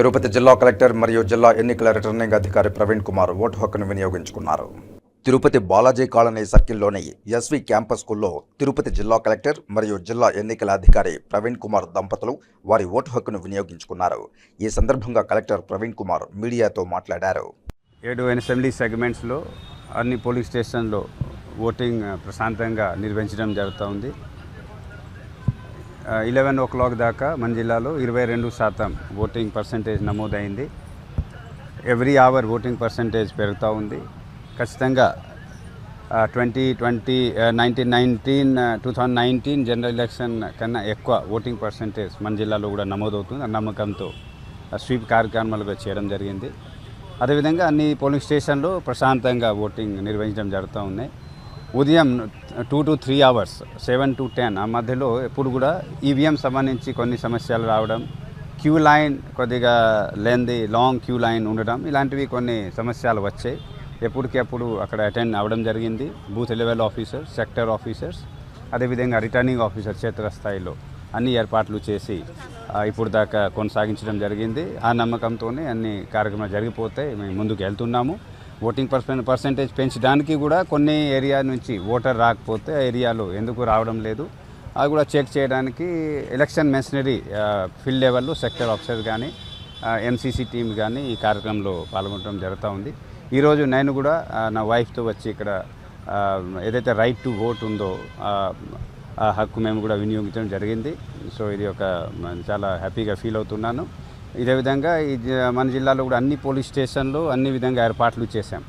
తిరుపతి జిల్లా కలెక్టర్ మరియు జిల్లా ఎన్నికల రిటర్నింగ్ అధికారి ప్రవీణ్ కుమార్ ఓటు హక్కును వినియోగించుకున్నారు. తిరుపతి బాలాజీ కాలనీ సర్కిల్లోని ఎస్వి క్యాంపస్ స్కూల్లో తిరుపతి జిల్లా కలెక్టర్ మరియు జిల్లా ఎన్నికల అధికారి ప్రవీణ్ కుమార్ దంపతులు వారి ఓటు హక్కును వినియోగించుకున్నారు. ఈ సందర్భంగా కలెక్టర్ ప్రవీణ్ కుమార్ మీడియాతో మాట్లాడారు. ఏడు అసెంబ్లీ సెగ్మెంట్స్లో అన్ని పోలింగ్ స్టేషన్లో ఓటింగ్ ప్రశాంతంగా నిర్వహించడం జరుగుతూ ఉంది. ఇలెవెన్ ఓ క్లాక్ దాకా మన జిల్లాలో ఇరవై రెండు శాతం ఓటింగ్ పర్సంటేజ్ నమోదైంది. ఎవ్రీ అవర్ ఓటింగ్ పర్సంటేజ్ పెరుగుతూ ఉంది. ఖచ్చితంగా twenty twenty nineteen nineteen two thousand nineteen general election కన్నా ఎక్కువ ఓటింగ్ పర్సంటేజ్ మన జిల్లాలో కూడా నమోదవుతుంది. నమ్మకంతో స్వీప్ కార్యక్రమాలుగా చేయడం జరిగింది. అదేవిధంగా అన్ని పోలింగ్ స్టేషన్లు ప్రశాంతంగా ఓటింగ్ నిర్వహించడం జరుగుతూ ఉన్నాయి ఉదయం two to three hours seven to ten ఆ మధ్యలో ఎప్పుడు కూడా ఈవీఎం సంబంధించి కొన్ని సమస్యలు రావడం క్యూ లైన్ కొద్దిగా లెంది లాంగ్ క్యూ లైన్ ఉండడం ఇలాంటివి కొన్ని సమస్యలు వచ్చాయి. ఎప్పటికప్పుడు అక్కడ అటెండ్ అవ్వడం జరిగింది. Booth level officers sector officers అదేవిధంగా రిటర్నింగ్ ఆఫీసర్ క్షేత్రస్థాయిలో అన్ని ఏర్పాట్లు చేసి ఇప్పుడు దాకా కొనసాగించడం జరిగింది. ఆ నమ్మకంతోనే అన్ని కార్యక్రమాలు జరిగిపోతే మేము ముందుకు వెళ్తున్నాము. ఓటింగ్ పర్సెంట్ పర్సంటేజ్ పెంచడానికి కూడా కొన్ని ఏరియా నుంచి ఓటర్ రాకపోతే ఏరియాలో ఎందుకు రావడం లేదు. అది కూడా చెక్ చేయడానికి ఎలక్షన్ మెషనరీ ఫీల్డ్ లెవెల్లో సెక్టర్ ఆఫీసర్ కానీ ఎంసీసీ టీమ్ కానీ ఈ కార్యక్రమంలో పాల్గొనడం జరుగుతూ ఉంది. ఈరోజు నేను కూడా నా వైఫ్తో వచ్చి ఇక్కడ ఏదైతే రైట్ టు ఓట్ ఉందో ఆ, హక్కు మేము కూడా వినియోగించడం జరిగింది. సో ఇది ఒక చాలా హ్యాపీగా ఫీల్ అవుతున్నాను. ఇదే విధంగా ఈ మన జిల్లాలో కూడా అన్ని పోలీస్ స్టేషన్లు అన్ని విధంగా ఏర్పాట్లు చేశాం.